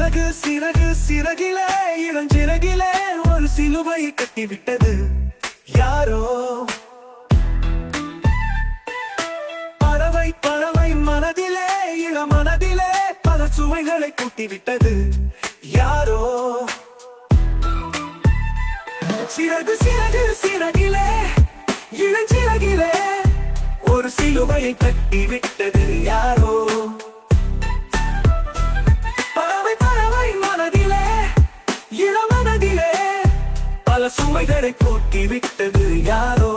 சிறகு சிறகிலே இளஞ்சிறகிலே ஒரு சிலுவை கட்டிவிட்டது. யாரோ? பறவை பறவை மனதிலே இள மனதிலே பல சுவைகளை கூட்டிவிட்டது. யாரோ? சிறகு சிறகு சிறகிலே இளஞ்சிறகிலே ஒரு சிலுவையை கட்டிவிட்டது. யாரோ? சுமைகளை போட்டி விட்டது யாரோ?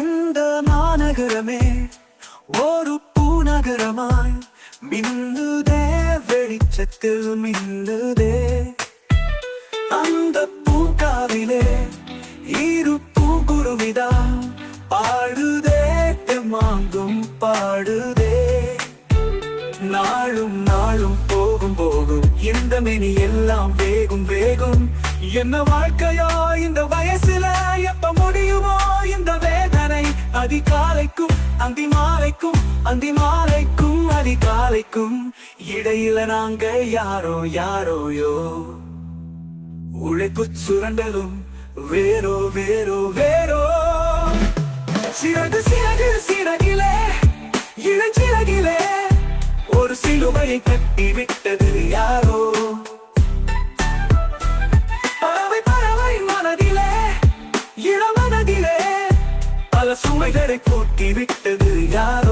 இந்த மாநகரமே ஒரு பூநகரமாய் மின்னுதே வெளிச்சத்தில் மின்னுதே. அந்த பூங்காவிலே இரு பூங்குருவிதா பாடுதே மாங்கும் பாடுதே. நாளும் நாளும் போகும் போகும் இந்த மெனி எல்லாம் வேகும் வேகும். என்ன வாழ்க்கையா இந்த வயசுல எப்ப முடியுமோ இந்த வேதனை அதிகாலைக்கும் அந்தி மாலைக்கும் அந்தி மாலைக்கும் அதிகாலைக்கும். இடையில நாங்க யாரோ யாரோயோ. உழைப்பு சுரண்டலும் வேறோ வேறோ வே சிறகு சிறகு சிறகிலே இளஞ்சிறகிலே ஒரு சிலுவையை கட்டி விட்டது யாரோ. பறவை பறவை மனதிலே இளமனதிலே பல சுமைகளை கூட்டி விட்டது யாரோ.